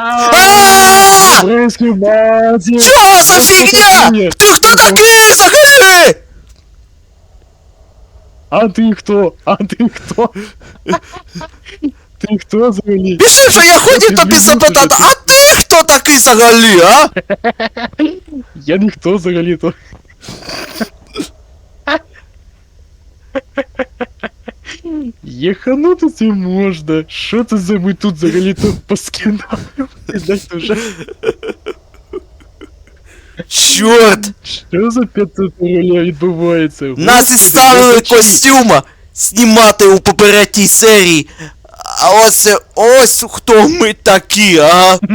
А! Брызги мати! Чого за фігня? Ти хто такий взагалі? А ти хто? А ти хто? Ти хто взагалі? Пішли, що я хотів тобі запитати, а ти хто такий взагалі, а? Я ніхто взагалі-то. Єханути це можна. Що це за ми тут взагалі-то поскинаємо? Дайте вже. Чорт! Що за 500 ролей відбувається? Нас і ставили костюма знімати у попередній серії. А ось ось хто ми такі, а?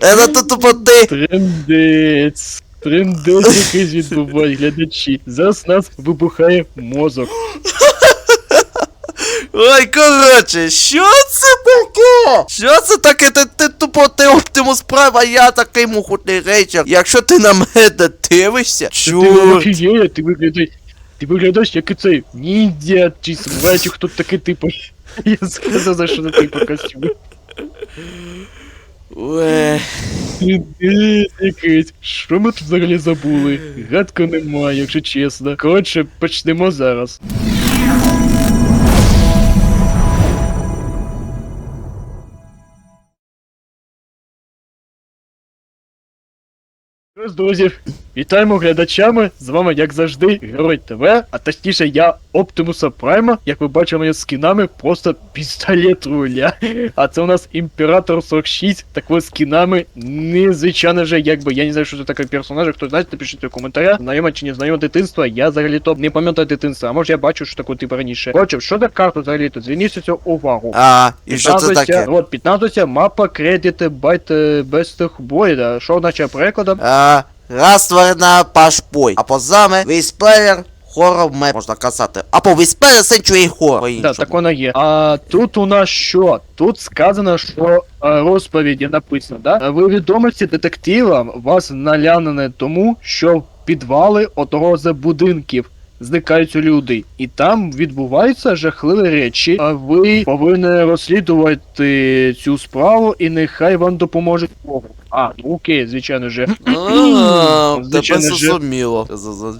Це тут тупо ти. Трендець. Трендець якийсь відбуває, глядачі. Зараз нас вибухає мозок. Ой, коротше, що це таке? Що це таке? Ти, ти тупо ти Оптимус Прайм, а я такий мухутний рейчер. Якщо ти на мене дивишся, Ти чорт. офігеє, ти виглядаєш. Ти виглядаєш як і цей ніндзя чи чи хто такий типу. Я сказав, за що на типу костюм. Ой. Трендець якийсь. Що ми тут взагалі забули? Гадко немає, якщо чесно. Коротше, почнемо зараз. Що ж, друзі, вітаємо глядачами. З вами, як завжди, Герой ТВ, а точніше я Оптимуса Прайма, як ви бачите мене з скінами, просто пістолет руля. А це у нас Імператор 46, так ось скінами. Незвичайно же, якби я не знаю, що це таке персонаж, хто знає, напишіть в коментарях. Знайоме чи не знайоме дитинство, я взагалі то не пам'ятаю дитинства, а може я бачу, що таке типу раніше. Коротше, що за карта взагалі тут? Зверніть цю увагу. А, і що це 15-ся таке? От, 15 мапа кредити байт без бойда. Що означає перекладом? А, раз створена пашпой. А позами весь плеєр хоррор меп можна казати. Або весь плеєр Century Horror. Так, так воно є. А тут у нас що? Тут сказано, що е, розповіді написано, да? Ви відомості детектива вас налянене тому, що підвали отого за будинків зникають люди, і там відбуваються жахливі речі. А ви повинні розслідувати цю справу, і нехай вам допоможе. А, ну окей, звичайно же. Тебе Звичайно же. зрозуміло.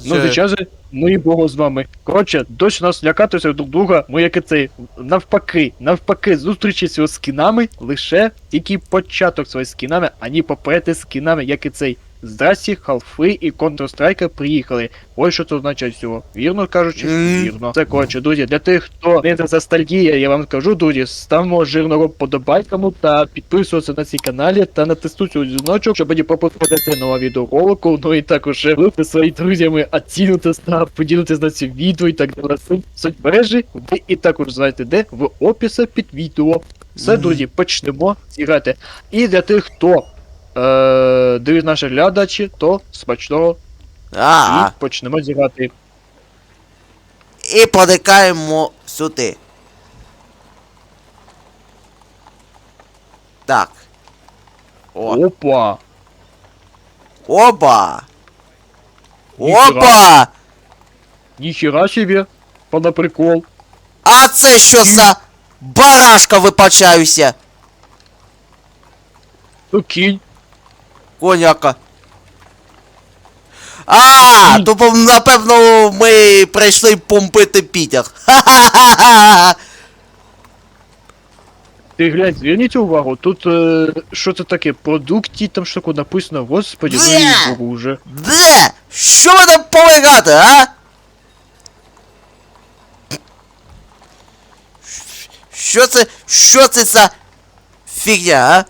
Ну, звичайно, ну і Богу з вами. Коротше, досі нас лякатися друг друга, ми як і цей, навпаки, навпаки, зустрічі з скінами лише тільки початок своїх скінами, а не попереди скінами, як і цей. Здрасті, халфи і Counter-Strike приїхали. Ось що це означає всього. Вірно кажучи, вірно. Це коротше, друзі, для тих, хто не за ностальгія, я вам скажу, друзі, ставимо жирного подобайкому та підписуватися на цей каналі та натиснути цю дзвіночок, щоб не пропустити нового відеоролику. Ну і також ви своїми друзями оцінити та поділитися на це відео і так далі. Суть- Соцмережі, ви і також знаєте де, в описі під відео. Все, друзі, почнемо зіграти. І для тих, хто е, дивить наші глядачі, то смачного А, і почнемо зіграти. і проникаємо сюди. Так. О. Опа! Оба! Ніхера. Опа! Ніхера себе, на прикол. А це що за барашка випачаюся? Ну кінь. Коняка. А, то напевно ми прийшли помпити підяг. Ха-ха-ха-ха! Ти глянь, зверніть увагу, тут е, що це таке? Продукті, там що таке написано, господи, ну Бля! богу уже. Де? Що ви там полегати, а? Що це? Що це за фігня, а?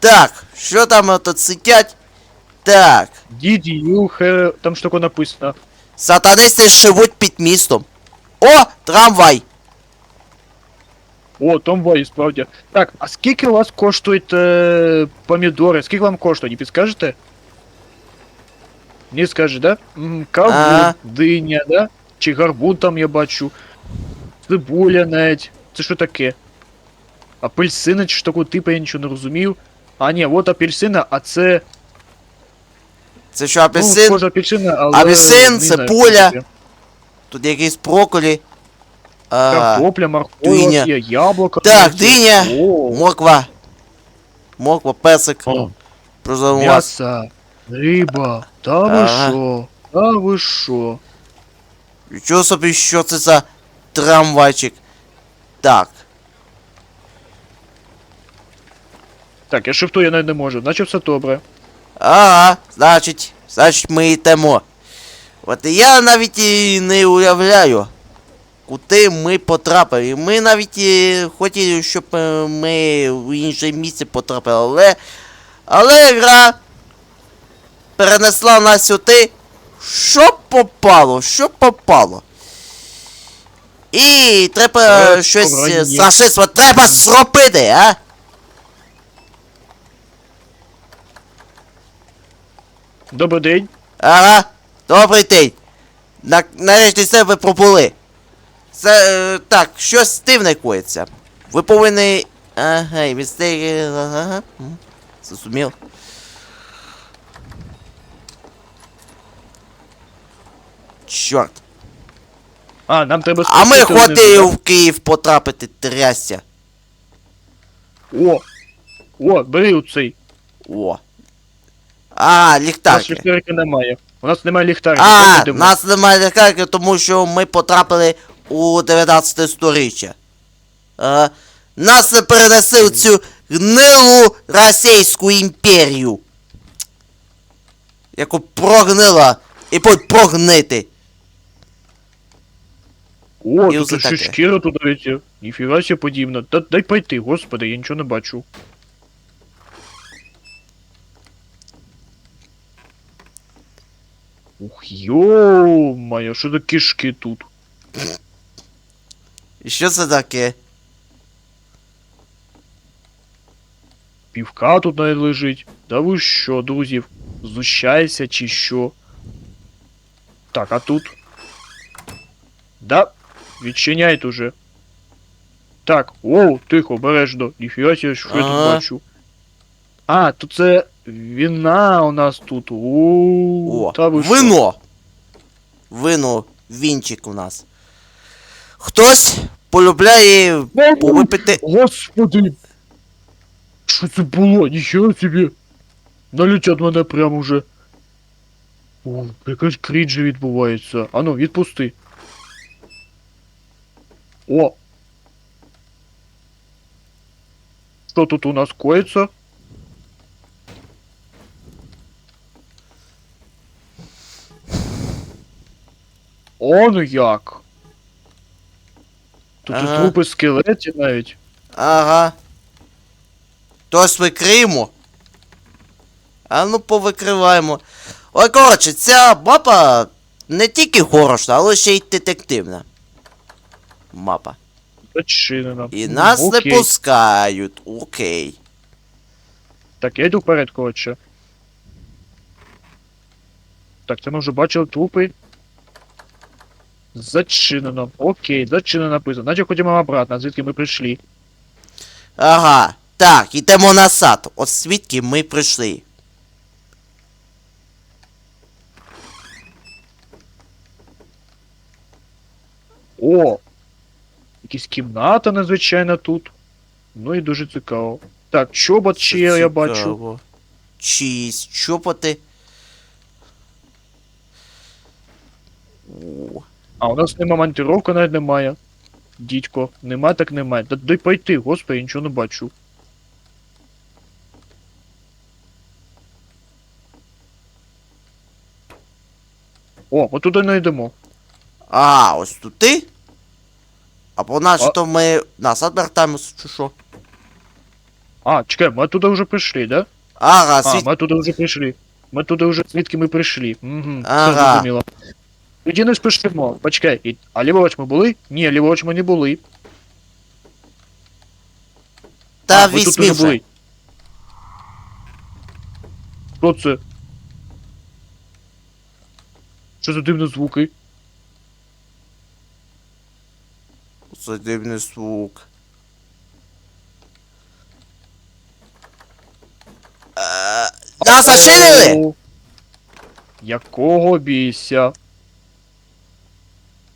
Так, що там тут сидять? Так. Did you have... там що таке написано. Сатанисти живуть під містом. О, трамвай! О, там вай, справді. Так, а скільки у вас коштують е, помідори? Скільки вам коштує, не підскажете? Не скажете, да? М, Кавун, Ага. диня, да? Чи гарбун там я бачу. Цибуля навіть. Це що таке? Апельсина чи що такого типу, я нічого не розумів. А ні, от апельсина, а це. Це що, Ну, апельсин? схоже апельсина, але... Апельсин, не знаю, цибуля. що таке. Тут якийсь брокколі. А, Картопля, морковь, диня. є, яблуко. Так, є. диня. О, морква. морква, персик. О, Просто у вас. м'ясо, риба. Та ви Ага. що? Та ви що? Нічого собі, що це за трамвайчик. Так. Так, я шифту я навіть не можу, значить все добре. Ага, значить, значить ми йдемо. От я навіть і не уявляю, куди ми потрапили. Ми навіть і хотіли, щоб е, ми в інше місце потрапили, але. Але гра перенесла нас сюди. Що попало? Що попало? І треба Е, щось е, страшно треба зробити, а? Добрий день. Ага, добрий день. На, нарешті це ви пробули. Це е, так, щось дивне коїться. Ви повинні. Ага, і містері. Ага. м, Зрозумів. Чорт. А, нам треба А ми спустити вниз, в Київ потрапити трясся. О! О, бери оцей. О. А, У нас ліхтарки. ліхтарика немає. У нас немає ліхтарика. А, поїдемо. нас немає лікарки, тому що ми потрапили у 19 сторіччя. А, нас не перенесли в цю гнилу Російську імперію. Яку прогнила і будь прогнити. О, і тут ще шкіра тут дивиться. Ніфіга себе подібно. Та дай пройти, господи, я нічого не бачу. Ух, йо-моє, що за кишки тут? Що це таке? Півка тут навіть лежить. Да ви що, друзів? Знущайся чи що? Так, а тут? Да, відчиняйте уже. Так, оу, тихо, обережно. Ніфіга себе, що я тут бачу. А, то це віна у нас тут. О, та ви що? вино! Вино, вінчик у нас. Хтось полюбляє повипити. Господи! Що це було? Ніхера собі! Налетять мене прямо уже. О, якась крінжа відбувається. Ану, відпусти. О! Що тут у нас коїться? Он як! Тут Ага. трупи скелетів навіть. Ага. Тось викриємо. А ну повикриваємо. Ой, коротше, ця мапа не тільки хороша, але ще й детективна. Мапа. Зачинено. І Ну, нас не окей. пускають. Окей. Так, я йду вперед, коротше. Так, це ми вже бачили трупи. Зачинено. Окей, зачинено написано. Значить ходімо обратно, звідки ми прийшли. Ага. Так, ідемо назад. От звідки ми прийшли. О! Якась кімната незвичайна тут. Ну і дуже цікаво. Так, чобот ще я бачу. Чиїсь чопоти. О. А у нас нема монтировки навіть немає. Дідько, нема так немає. Да дай пойти, господи, я нічого не бачу. О, ми туди не йдемо. А, ось тут ти? А по наче ми назад вертаємось, чи що? А, чекай, ми туди вже прийшли, да? Ага, А, світ... ми туди вже прийшли. Ми туди вже звідки ми прийшли. Угу, Ага. все зрозуміло. Тоді не спішимо. Почекай, а ліворуч ми були? Ні, ліворуч ми не були. Та а, ми тут уже були. Що це? Що за дивні звуки? Це дивний звук. Е, Нас зачинили? Якого бійся?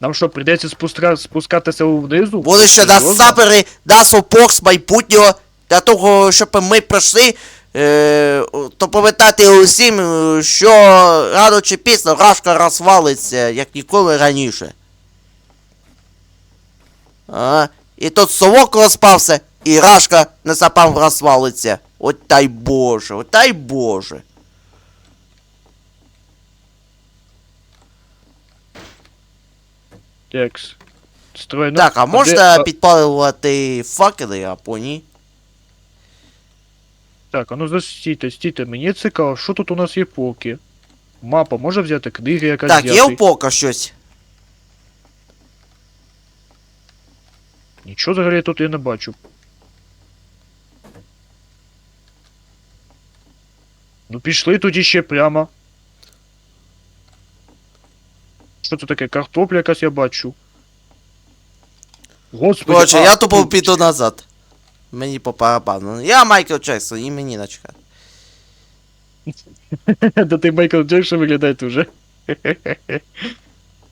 Нам що, прийдеться спуска... спускатися внизу? Буде ще нас сапери, нас опор з майбутнього для того, щоб ми пройшли, е, то пам'ятати усім, е, що рано чи пізно рашка розвалиться, як ніколи раніше. А, і тут совок розпався, і рашка незабаром розвалиться. От дай Боже, от дай Боже. Текс. Стройно. Так, а де- можна підпалювати факели, а по ні? Так, а ну застійте, стійте, мені цікаво, що тут у нас є поки. Мапа, може взяти книги якась Так, є взяти? у пока щось. Нічого взагалі тут я не бачу. Ну пішли тоді ще прямо. Що це таке? Картопля якась я бачу. Господи, Коротше, а, я тупо піду назад. Мені по барабану. Я Майкл Джексон, і мені начхати. Да ти Майкл Джексон виглядає уже.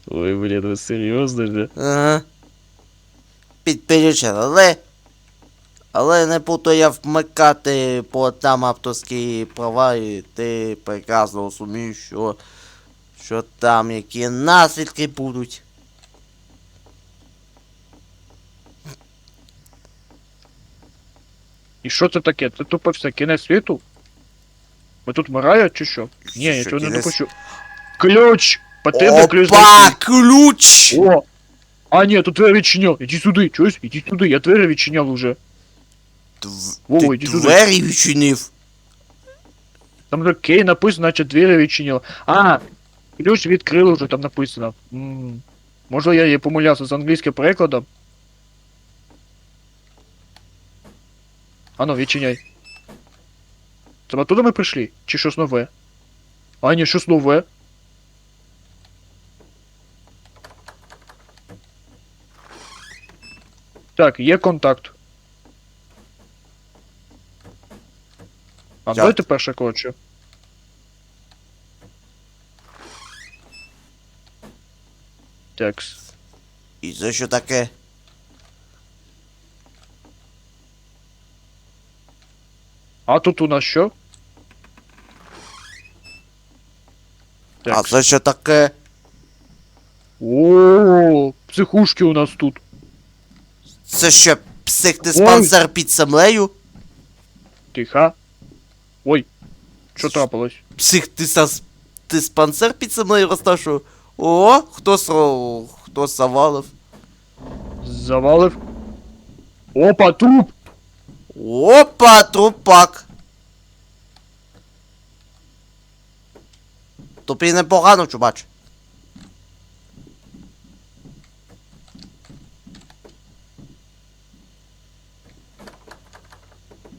Ой, блін, ви серйозно же? Ага. Підперечен, але. Але не буду я вмикати по там авторські права, і ти прекрасно розумієш, що. Що там які наслідки будуть. І що це таке? Це тупо все кінець світу? Ми тут вмирають чи що? Ні, я цього не кінець? допущу. Ключ! Потрібно ключ Опа, знайти. ключ! О! А, ні, тут двері відчиняв. Іди сюди, чуєш? Іди сюди, я двері відчиняв уже. Дв- Вова, Ти іди сюди. двері відчинив. Там же Кей написано, наче двері відчиняв. А, ключ відкрили вже, там написано. М, Може я, помилявся з англійським перекладом? Ану, відчиняй. Це ми туди ми прийшли? Чи щось нове? А, ні, щось нове. Так, є контакт. А давайте перше, коротше. Текс. І це що таке? А тут у нас що? А Текс. це що таке? О, психушки у нас тут. Це що, психдиспансер під землею? Тихо. Ой. Що трапилось? Психдиспансер під землею розташую? О, хто сро... хто завалив? Завалив. Опа, труп! Опа, трупак. Тобі непогано, чубач.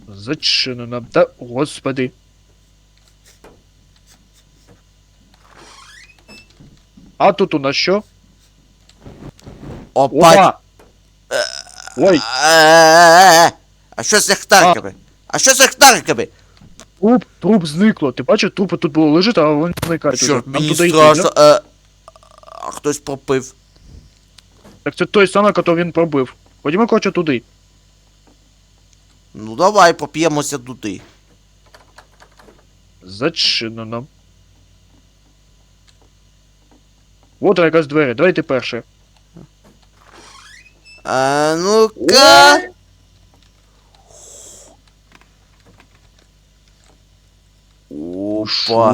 Зачинено. Та господи. А тут у нас що? Опа. Опа! Ой, Е-е-е. А що з ліхтариками? А що з ліхтариками? труп, труп зникло. Ти бачиш, трупи тут було лежить, а вони зникають. Чорт, Нам мені туди йти, страшно. Е, А хтось пропив. Так це той самий, який він пробив. Ходімо, коротше, туди. Ну давай поп'ємося туди. Зачинено. Вот якась двері, давайте перше. А ну-ка. Опа. Шо?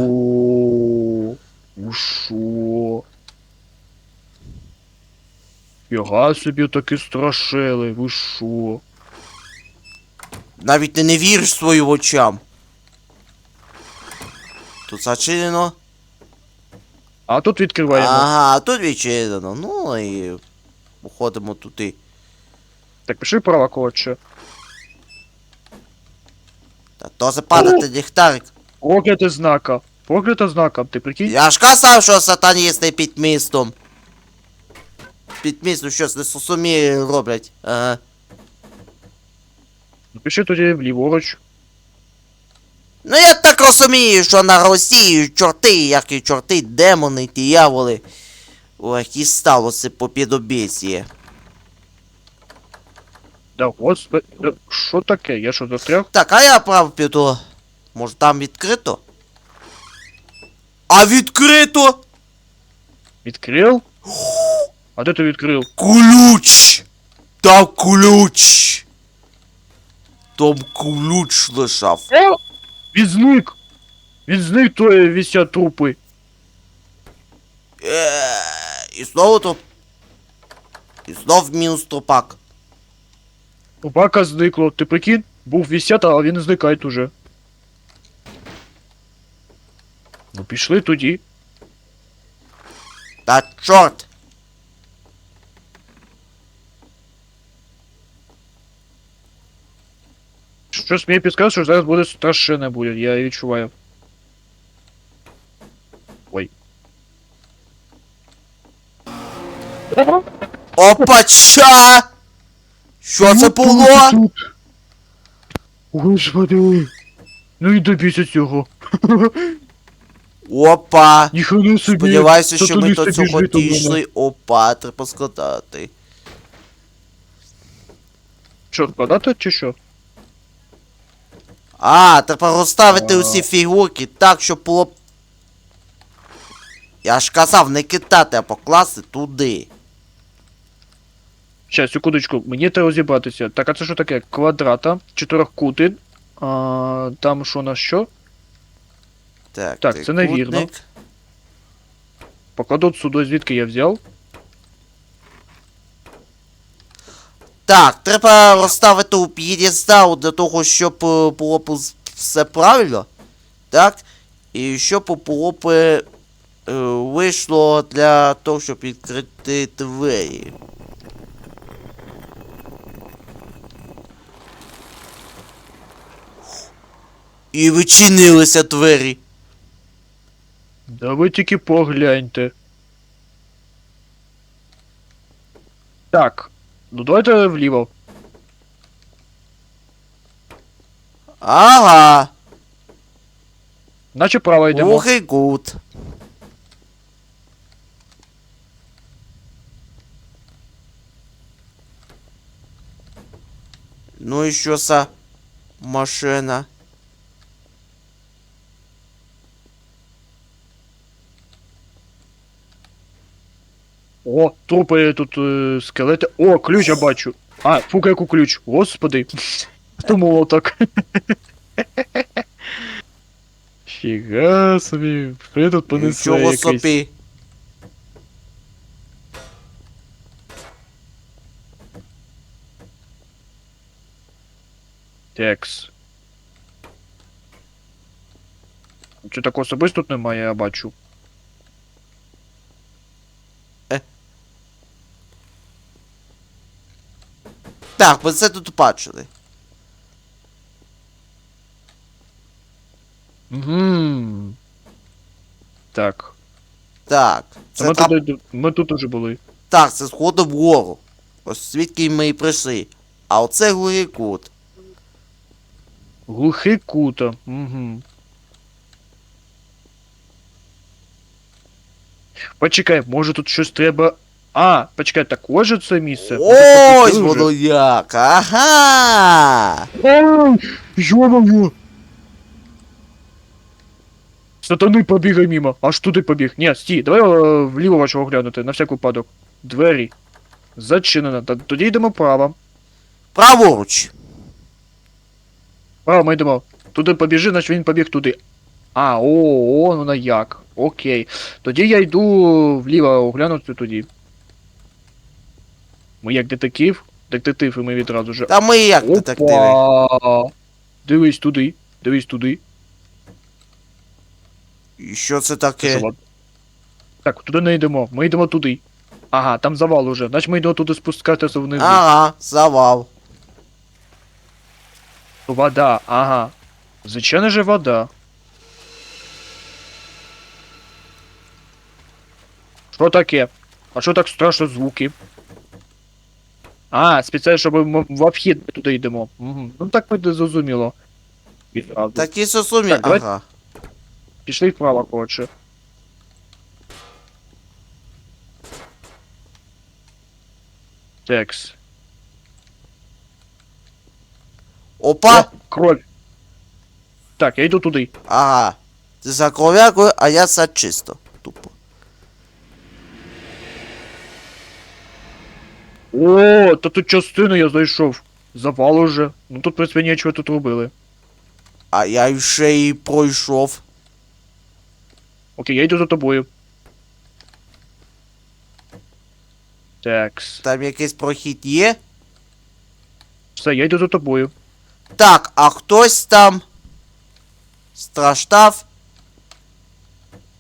Ну? Фіга собі таки страшили, ви шо? Навіть ти не віриш своїм очам. Тут зачинено. А тут відкриваємо. Ага, тут відчинено. Ну і походимо туди. Так пиши права, коротше. Та то западати ліхтарик. Прокляти знака. Проклята знака, ти прикинь? Я ж казав, що сатаністи під містом. Під містом щось не сумі роблять. Ага. Напиши тоді вліворуч. Ну я так розумію, що на Росії чорти, як і чорти, демони, дияволи. Ох, і сталося по підобєсі. Да господи, да що таке? Я що застряг? Так, а я право піду. Може там відкрито? А відкрито! Відкрив? А де ти відкрив? Ключ! Там ключ! Там ключ лежав. Він зник! Він зник, то є висять трупи. Е, І знову тут. І знов мінус трупак. Собака зникло. Ти прикинь? Був висять, а він зникає уже. Ну пішли тоді. Та чорт! Щось мені підказує, що зараз буде страшне буде, я відчуваю. Ой. Опача! Що це було? Господи. Ну і добійся цього. Опа! Ніхрена собі. Сподіваюся, що ми до цього дійшли. Опа, треба складати. Що, складати чи що? А, треба розставити усі фігурки так, щоб було. Я ж казав, не кидати, а покласти туди. Щас, секундочку, мені треба розібратися. Так, а це що таке? Квадрата, чотирьохкутин. А, там що на що? Так, Так, це невірно. трикутник. Покладу сюди, звідки я взяв. Так, треба розставити у п'єдестал для того, щоб е, було все правильно. Так? І щоб було б е, е, вийшло для того, щоб відкрити двері. І відчинилися двері. Да ви тільки погляньте. Так. Ну давайте вліво. Ага, Наче право йдемо. глухий кут. Ну і що за машина? Трупи тут е, скелети. О, ключ я бачу. А, фука яку ключ. Господи. Хто молоток? Фіга собі. Що тут понесли Нічого якесь. собі. Текс. Чи такого особисто тут немає, я бачу. Так, ви це тут бачили. Угу. Так. Так. Це ми, трап... тут, ми тут уже були. Так, це сходи вгору. Ось звідки ми і прийшли. А оце глухий кут. Глухий кута. Угу. Почекай, може тут щось треба. А, почекай, також же це місце. Ось воно як. Ага. Ой, ё-моё! Сатани побігай мимо, аж туди побіг. Ні, стій, давай е, вліво вашого глянути, на всяк випадок. Двері. Зачинено. Та тоді йдемо право. Праворуч. Право ми йдемо. Туди побіжи, значить він побіг туди. А, о, о, ну на як. Окей. Тоді я йду вліво оглянути тоді. Ми як детектив. Детектив і ми відразу же. Та ми як детективи. Опа! Дивись туди, дивись туди. І що це таке? Так, туди не йдемо, ми йдемо туди. Ага, там завал уже, значить ми йдемо туди спускатися внизу. Ага, завал. Вода, ага. Звичайно же вода. Що таке? А що так страшно звуки? А, спеціально, щоб ми в обхід туди йдемо. Угу. Ну так буде зрозуміло. Відразу. Такі сосумі. Так, давай- Ага. Пішли вправо, коротше. Текс. Опа! О, кровь. Так, я йду туди. Ага. Ти за кров'якою, а я за чисто. Тупо. О, та тут частину я знайшов. Завал уже. Ну тут, в принципі, нічого тут робили. А я ще і пройшов. Окей, я йду за тобою. Такс. Там якийсь прохід є. Все, я йду за тобою. Так, а хтось там страждав.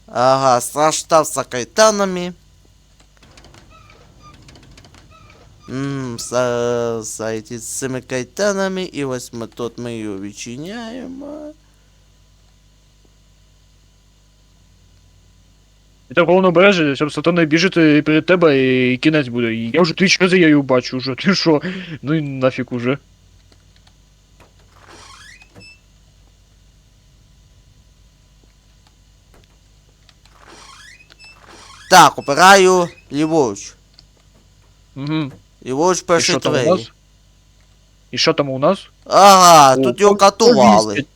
Ага, страждав за кайтанами. Ммм, за, за эти, з цими кайтанами. І ось ми тут ми його відчиняємо. І так головно бережи, щоб сатана біжити перед тебе і кінець буде. І я вже двічі рази я її бачу вже. Ти що? Ну і нафіг уже. Так, обираю ліворуч. Угу. Ліворуч І перший що там у двері. нас? І що там у нас? Ага, О, тут його по- катували. повісять.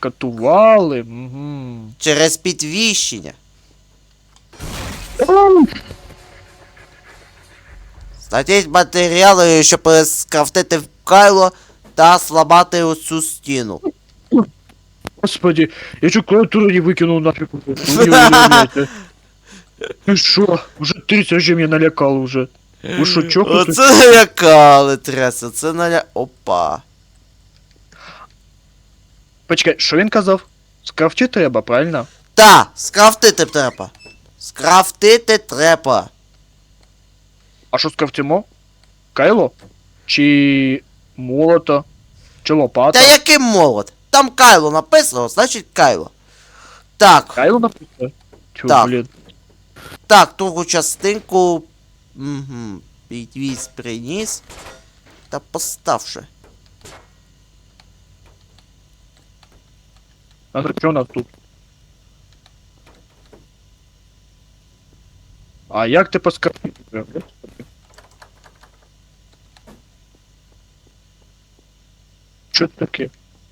Катували? Угу. Через підвіщення. Знайдіть матеріали, щоб скрафтити кайло та слабати оцю стіну. Господи, я чуть клавиатуру не выкинул нафиг. Вы не уявляете. Ты шо? Уже 30 уже меня налякал уже. Ви що, чокнуті? Оце налякали треса, це наля... Опа. Почекай, що він казав? Скрафті треба, правильно? Та, скрафтити треба. Скрафтити треба. А що скрафтимо? Кайло? Чи молото? Чи лопата? Та який молот? Там кайло написано, значить кайло. Так, Кайло написано? Тьфу, Так. блін. Так, другу частинку. Угу. Підвіз, приніс. Та поставши. А що у нас тут? А як ти поскрафтити? Що це таке?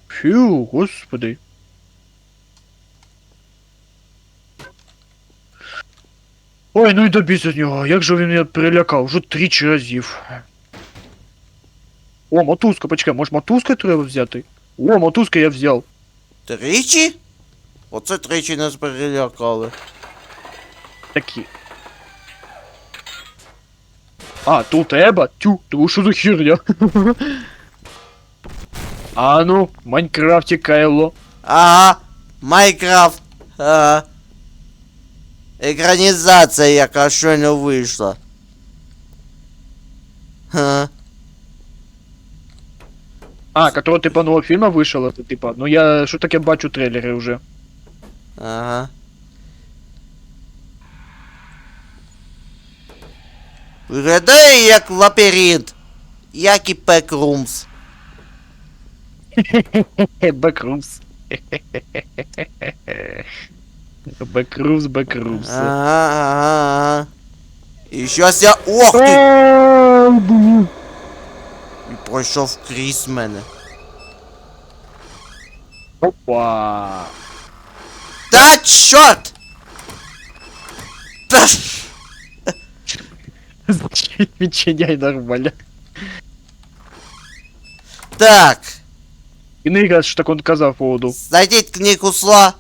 Фью, господи. Ой, ну і добійся з нього, як же він мене перелякав, вже тричі разів. О, мотузка, почекай, може мотузка треба взяти? О, мотузка я взяв. Тричі? Оце тричі нас перелякали. Такі. А, тут треба? Тю, тому що за херня? а ну, в Майнкрафті Кайло. Ага, Майнкрафт. Ага. Екранізація, яка щойно вийшла. Ха. А, которого типа нового фильма вышел, это типа, ну я що таке бачу трейлери вже. Ага. Виглядає як лабіринт. Як і Пекрумс. Бекрумс. Бекрумс, Бекрумс. Ага, ага, ага. І щось я. Ох ти! І пройшов крізь мене. Опа. Та чорт! Та ж- Відчиняй нормально. Так, Книга, що так он казав по поводу. знайдіть книгу зла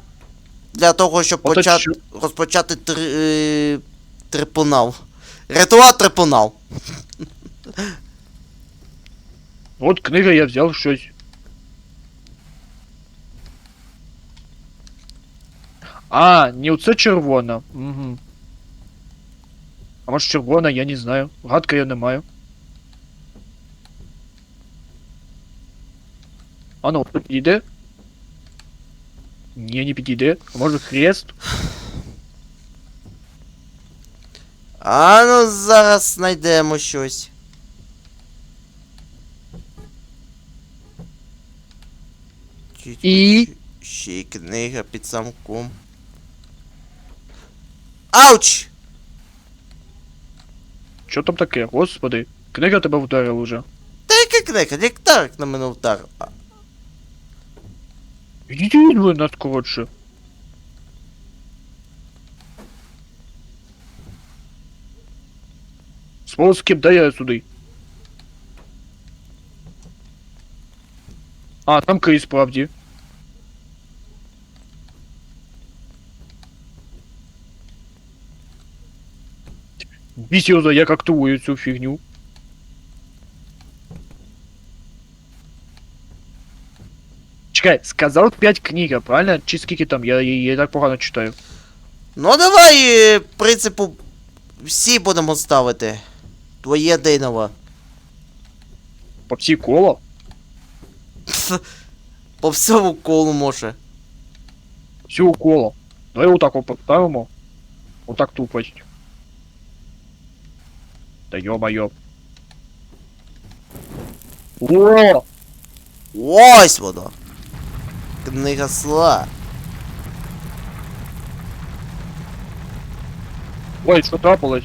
Для того, щоб Ото почати, що? розпочати три, е, трибунал. Ритуал трибунал. От книга я взяв щось. А, не оце червона. Угу. А може червона, я не знаю. Гадка я не маю. А ну, підійде? Ні, не підійде. А може хрест? А ну зараз знайдемо щось. І? Ще й книга під замком. Ауч! Що там таке? Господи. Книга тебе вдарила уже. Та яке кнека, ліхтарик на мене вдарив. А, Йдіть ви нас коротше. Смолскіп, дай я сюди. А, там Крис, справді. Бісіоза, як активую цю фігню. Чекай, сказав 5 книга, правильно? Чи скільки там? Я, я, я так погано читаю. Ну давай, е, принципу, всі будемо ставити. Твоє Дейнова. По всій коло? По всьому колу може. Всього коло. Давай отак от поставимо. Отак тупость. Та йо-майо. О! Ось воно. Книга сла. Ой, що трапилось?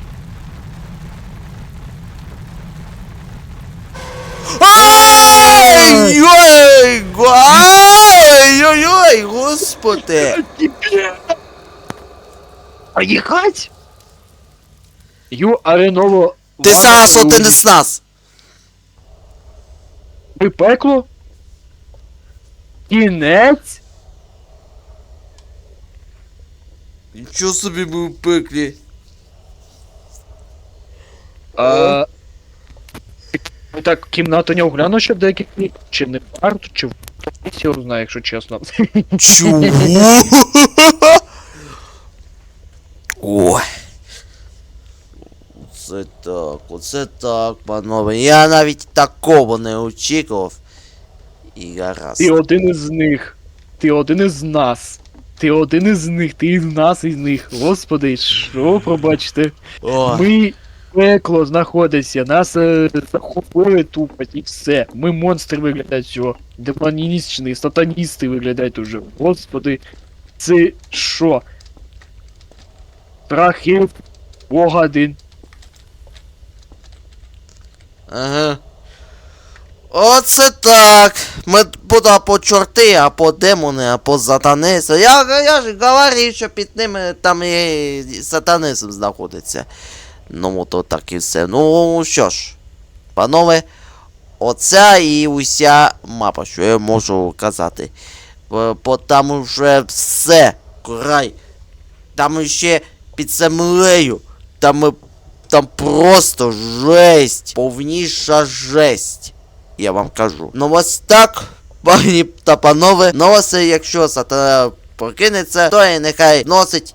Ай! Ой! Ой! Ой! Ой! Господи! Поїхать? Ю ареново. Ти зараз один із нас! Ми пекло? Кінець? Нічого собі ми в пеклі. А... Ну так, кімнату не огляну ще в деяких місць, чи не варто, чи в- я його знаю, якщо чесно. Чого? Ой. Оце так, оце так, панове. Я навіть такого не очікував. І гаразд. Ти один із них. Ти один із нас. Ти один із них, ти із нас із них. Господи, що пробачте? О, Ми пекло знаходиться, нас е, захопили тупо і все. Ми монстри виглядають всього. Демонічні, сатаністи виглядають уже. Господи, це що? Страхи Бог один. Ага. Оце так. Ми будемо або чорти, або демони, або сатаниси. Я, я ж говорив, що під ними там і сатанизм знаходиться. Ну, то так і все. Ну що ж, панове, оця і уся мапа, що я можу казати. Бо там вже все, край. Там ще під землею. Там, там просто жесть. Повніша жесть. Я вам кажу. Ну ось так, пані та панове. Ну ось, якщо сатана прокинеться, то і нехай носить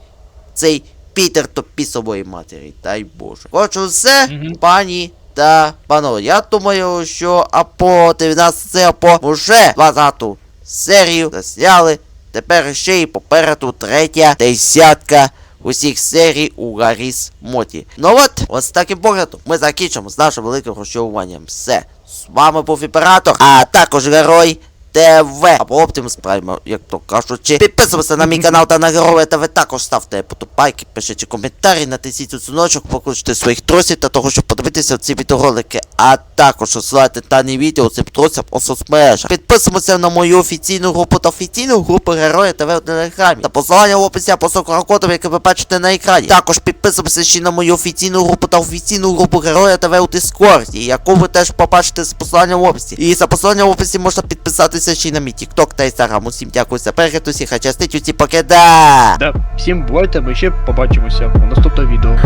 цей Пітер до пісової матері, дай Боже. Хочу все, Мгм. пані та панове. Я думаю, що або 19 або вже 20 серію засняли. Тепер ще й попереду третя десятка усіх серій у Гарріс Моті. Ну от, ось таким поглядом ми закінчимо з нашим великим розчаруванням. Все. З вами був імператор, а також герой ТВ. Або Оптимус Прайм, як то кажучи. Підписуйтеся на мій канал та на героя ТВ. Також ставте подобайки, пишіть коментарі, натисніть у дзвіночок, покличте своїх друзів для того, щоб подивитися ці відеоролики. А також осилайте дані відео цим друзям у соцмережах. Підписуємося на мою офіційну групу та офіційну групу Героя ТВ в Телеграмі. Та посилання в описі або QR-кодом, яке ви бачите на екрані. Також підписуємося ще на мою офіційну групу та офіційну групу Героя ТВ у Дискорді, яку ви теж побачите з посиланням в описі. І за посиланням в описі можна підписатися ще й на мій та Instagram. Усім дякую за перегляд, усіх а частить усі! Да, всім бувайте, ми ще побачимося у наступному відео.